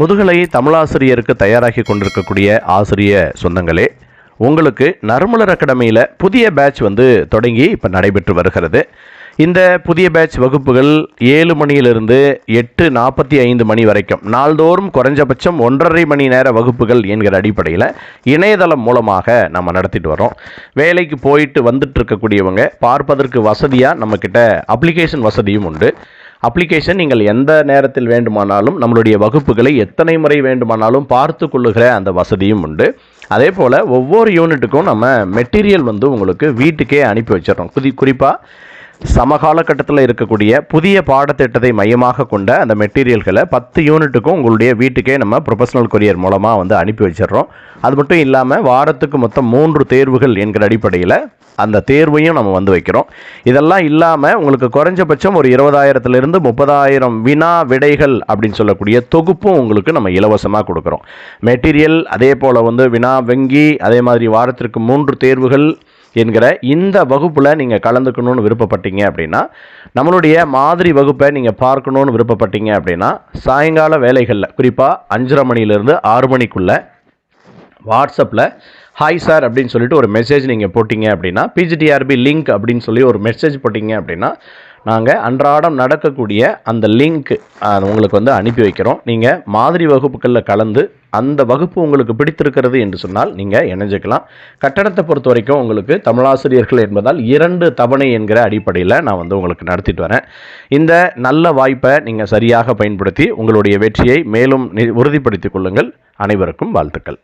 முதுகலை தமிழாசிரியருக்கு தயாராகி கொண்டிருக்கக்கூடிய ஆசிரிய சொந்தங்களே உங்களுக்கு நறுமலர் அகாடமியில் புதிய பேட்ச் வந்து தொடங்கி இப்போ நடைபெற்று வருகிறது. இந்த புதிய பேட்ச் வகுப்புகள் ஏழு மணியிலிருந்து எட்டு நாற்பத்தி ஐந்து மணி வரைக்கும் நாள்தோறும் குறைஞ்சபட்சம் ஒன்றரை மணி நேர வகுப்புகள் என்கிற அடிப்படையில் இணையதளம் மூலமாக நம்ம நடத்திட்டு வரோம். வேலைக்கு போயிட்டு வந்துட்டு இருக்கக்கூடியவங்க பார்ப்பதற்கு வசதியாக நம்மக்கிட்ட அப்ளிகேஷன் வசதியும் உண்டு. அப்ளிகேஷன் நீங்கள் எந்த நேரத்தில் வேண்டுமானாலும் நம்மளுடைய வகுப்புகளை எத்தனை முறை வேண்டுமானாலும் பார்த்து கொள்ளுகிற அந்த வசதியும் உண்டு. அதே போல் ஒவ்வொரு யூனிட்டுக்கும் நம்ம மெட்டீரியல் வந்து உங்களுக்கு வீட்டுக்கே அனுப்பி வச்சிடறோம். குறிப்பாக சமகால கட்டத்தில் இருக்கக்கூடிய புதிய பாடத்திட்டத்தை மையமாக கொண்ட அந்த மெட்டீரியல்களை பத்து யூனிட்டுக்கும் உங்களுடைய வீட்டுக்கே நம்ம ப்ரொஃபஷனல் கொரியர் மூலமாக வந்து அனுப்பி வச்சிடுறோம். அது மட்டும் இல்லாமல் வாரத்துக்கு மொத்தம் மூன்று தேர்வுகள் என்கிற அடிப்படையில் அந்த தேர்வையும் நம்ம வந்து வைக்கிறோம். இதெல்லாம் இல்லாமல் உங்களுக்கு குறைஞ்சபட்சம் ஒரு இருபதாயிரத்துலேருந்து முப்பதாயிரம் வினா விடைகள் அப்படின்னு சொல்லக்கூடிய தொகுப்பும் உங்களுக்கு நம்ம இலவசமாக கொடுக்குறோம். மெட்டீரியல் அதே போல் வந்து வினா வெங்கி அதே மாதிரி வாரத்திற்கு மூன்று தேர்வுகள் என்கிற இந்த வகுப்பில் நீங்கள் கலந்துக்கணும்னு விருப்பப்பட்டீங்க அப்படின்னா நம்மளுடைய மாதிரி வகுப்பை நீங்கள் பார்க்கணுன்னு விருப்பப்பட்டீங்க அப்படின்னா சாயங்கால வேலைகளில் குறிப்பாக அஞ்சரை மணிலேருந்து ஆறு மணிக்குள்ளே வாட்ஸ்அப்பில் ஹாய் சார் அப்படின்னு சொல்லிட்டு ஒரு மெசேஜ் நீங்கள் போட்டிங்க அப்படின்னா பிஜிடிஆர்பி லிங்க் அப்படின்னு சொல்லி ஒரு மெசேஜ் போட்டிங்க அப்படின்னா நாங்கள் அன்றாடம் நடக்கக்கூடிய அந்த லிங்க் உங்களுக்கு வந்து அனுப்பி வைக்கிறோம். நீங்கள் மாதிரி வகுப்புகளில் கலந்து அந்த வகுப்பு உங்களுக்கு பிடித்திருக்கிறது என்று சொன்னால் நீங்கள் இணைஞ்சிக்கலாம். கட்டணத்தை பொறுத்த வரைக்கும் உங்களுக்கு தமிழாசிரியர்கள் என்பதால் இரண்டு தவணை என்கிற அடிப்படையில் நான் வந்து உங்களுக்கு நடத்திட்டு வரேன். இந்த நல்ல வாய்ப்பை நீங்கள் சரியாக பயன்படுத்தி உங்களுடைய வெற்றியை மேலும் நி- உறுதிப்படுத்திக் கொள்ளுங்கள். அனைவருக்கும் வாழ்த்துக்கள்.